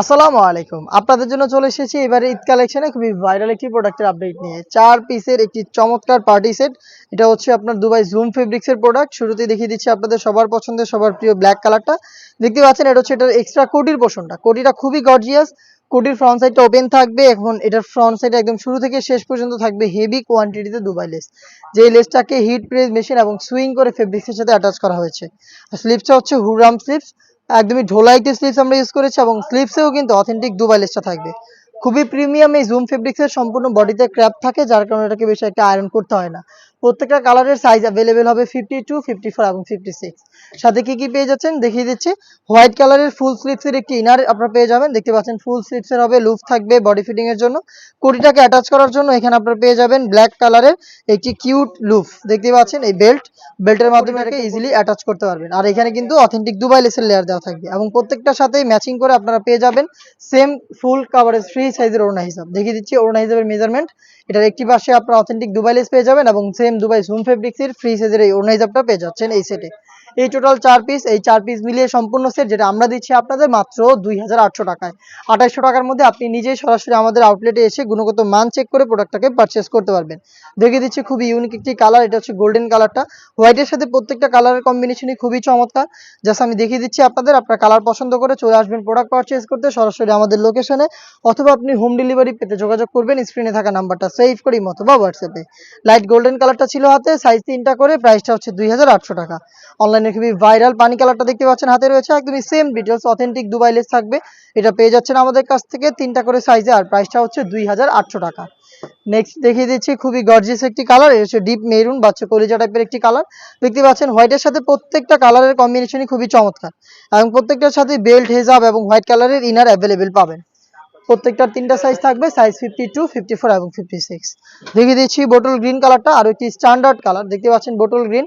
আসসালামু আলাইকুম। আপনাদের জন্য চলে এসেছি এবারে ঈদ কালেকশনে খুবই ভাইরাল একটি প্রোডাক্টের আপডেট নিয়ে। চার পিসের একটি চমৎকার পার্টি সেট এটা হচ্ছে আপনার দুবাই জুম ফেব্রিক্সের প্রোডাক্ট শুরুতে দেখিয়ে দিচ্ছি আপনাদের সবার পছন্দের, সবার প্রিয় ব্ল্যাক কালারটা দেখতে পাচ্ছেন, এটা হচ্ছে এটার এক্সট্রা কোটির পোর্শনটা কোটিটা খুবই গর্জিয়াস কোটির ফ্রন্ট সাইডটা ওপেন থাকবে। এখন এটার ফ্রন্ট সাইড একদম শুরু থেকে শেষ পর্যন্ত থাকবে হেভি কোয়ান্টিটিতে দুবাই লেস যে লেসটাকে হিট প্রেস মেশিন এবং সুইং করে ফেব্রিক্সের সাথে অ্যাটাচ করা হয়েছে। স্লিপসটা হচ্ছে হুরাম স্লিপস একদমই ঢোলাইতে স্লিপস আমরা ইউজ করেছি এবং স্লিপসেও কিন্তু অথেন্টিক দুবাই লেসটা থাকবে। খুবই প্রিমিয়াম এই জুম ফেব্রিক্সের সম্পূর্ণ বডিতে ক্র্যাপ থাকে, যার কারণে এটাকে বেশি একটা আয়রন করতে হয় না। প্রত্যেকটা কালারের সাইজ অ্যাভেলেবেল হবে ফিফটি টু ফিফটি ফোর এবং ফিফটি সিক্স সাথে কি কি পেয়ে যাচ্ছেন? দেখিয়ে দিচ্ছি। হোয়াইট কালারের ফুল স্লিপসের একটি ইনার আপনারা পেয়ে যাবেন। দেখতে পাচ্ছেন ফুল স্লিপসের হবে লুফ থাকবে বডি ফিটিং এর জন্য। কুড়িটাকে অ্যাটাচ করার জন্য এখানে আপনারা পেয়ে যাবেন ব্ল্যাক কালারের একটি কিউট লুফ দেখতে পাচ্ছেন এই বেল্ট বেল্টের মাধ্যমে এটাকে ইজিলি অ্যাটাচ করতে পারবেন। আর এখানে কিন্তু অথেন্টিক দুবাই লেসের লেয়ার দেওয়া থাকবে এবং প্রত্যেকটার সাথেই ম্যাচিং করে আপনারা পেয়ে যাবেন সেম ফুল কাভারেজ ফ্রি সাইজের ওড়না হিসাব। দেখিয়ে দিচ্ছি ওড়না হিসাবের মেজারমেন্ট এটার একটি পাশে আপনারা অথেন্টিক দুবাই লেস পেয়ে যাবেন এবং সেম দুবাই জুম ফেব্রিক্সের ফ্রি সাইজের এই ওড়না হিসাবটা পেয়ে যাচ্ছেন এই সেটে এই টোটাল চার পিস এই চার পিস মিলিয়ে সম্পূর্ণ সেট যেটা আমরা দিচ্ছি আপনাদের মাত্র দুই হাজার আটশো টাকায়। আঠাইশশো টাকার মধ্যে আপনি নিজেই সরাসরি আমাদের আউটলেটে এসে গুণগত মান চেক করে প্রোডাক্টটাকে পারচেস করতে পারবেন। দেখিয়ে দিচ্ছি খুবই ইউনিক একটি কালার এটা হচ্ছে গোল্ডেন কালারটা হোয়াইটের সাথে প্রত্যেকটা কালারের কম্বিনেশনই খুবই চমৎকার। জাস্ট আমি দেখিয়ে দিচ্ছি আপনাদের, আপনার কালার পছন্দ করে চলে আসবেন প্রোডাক্ট পারচেস করতে সরাসরি আমাদের লোকেশনে অথবা আপনি হোম ডেলিভারি পেতে যোগাযোগ করবেন স্ক্রিনে থাকা নাম্বারটা সেভ করি অথবা হোয়াটসঅ্যাপে লাইট গোল্ডেন কালারটা ছিল হাতে সাইজ তিনটা করে প্রাইসটা হচ্ছে দুই হাজার আটশো টাকা। অনলাইনে খুবই ভাইরাল পানি কালারটা দেখতে পাচ্ছেন, হাতে রয়েছে একদমই same details authentic Dubai lace থাকবে। এটা পেয়ে যাচ্ছেন আমাদের কাছ থেকে তিনটা করে সাইজে আর প্রাইসটা হচ্ছে দুই হাজার আটশো টাকা। নেক্সট দেখিয়ে দিচ্ছি খুবই গর্জিয়াস একটি কালার এটা হচ্ছে ডিপ মেরুন বাচ্চা কলিজা টাইপের একটি কালার দেখতে পাচ্ছেন হোয়াইটের সাথে প্রত্যেকটা কালারের কম্বিনেশনই খুবই চমৎকার। এবং প্রত্যেকটার সাথে বেল্ট হেজাব এবং হোয়াইট কালারের ইনার অ্যাভেলেবেল পাবেন। প্রত্যেকটার তিনটা সাইজ থাকবে size fifty two fifty four এবং ফিফটি সিক্স দেখিয়ে দিচ্ছি বোটল গ্রিন কালারটা আর একটি স্ট্যান্ডার্ড কালার দেখতে পাচ্ছেন বোটল গ্রিন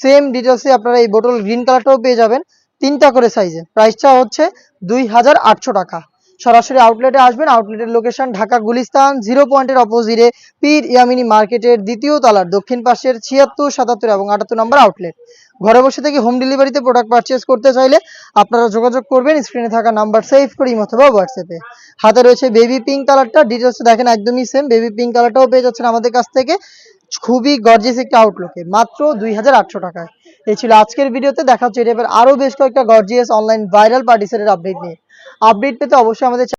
সেম ডিটেলসে আপনারা এই বোটল গ্রিন কালারটাও পেয়ে যাবেন। তিনটা করে সাইজে প্রাইসটা হচ্ছে দুই হাজার আটশো টাকা। সরাসরি আউটলেটে আসবেন। আউটলেটের লোকেশন ঢাকা গুলিস্তান জিরো পয়েন্টের অপোজিটে পীর ইয়ামিনী মার্কেটের দ্বিতীয় তলার দক্ষিণ পাশের ছিয়াত্তর, সাতাত্তর এবং আটাত্তর নম্বর আউটলেট ঘরে বসে থেকে হোম ডেলিভারিতে প্রোডাক্ট পারচেস করতে চাইলে আপনারা যোগাযোগ করবেন। স্ক্রিনে থাকা নাম্বার সেভ করি অথবা হোয়াটসঅ্যাপে হাতে রয়েছে বেবি পিঙ্ক কালারটা ডিটেলস দেখেন একদমই সেম বেবি পিঙ্ক কালারটাও পেয়ে যাচ্ছেন আমাদের কাছ থেকে। খুবই গর্জিয়াস একটা আউটলুকে মাত্র দুই হাজার আটশো টাকায়। এই ছিল আজকের ভিডিওতে, দেখা হচ্ছে এবার আরও বেশ কয়েকটা গর্জিয়াস অনলাইন ভাইরাল পার্টিসের আপডেট নিয়ে। আপডেট পেতে অবশ্যই আমাদের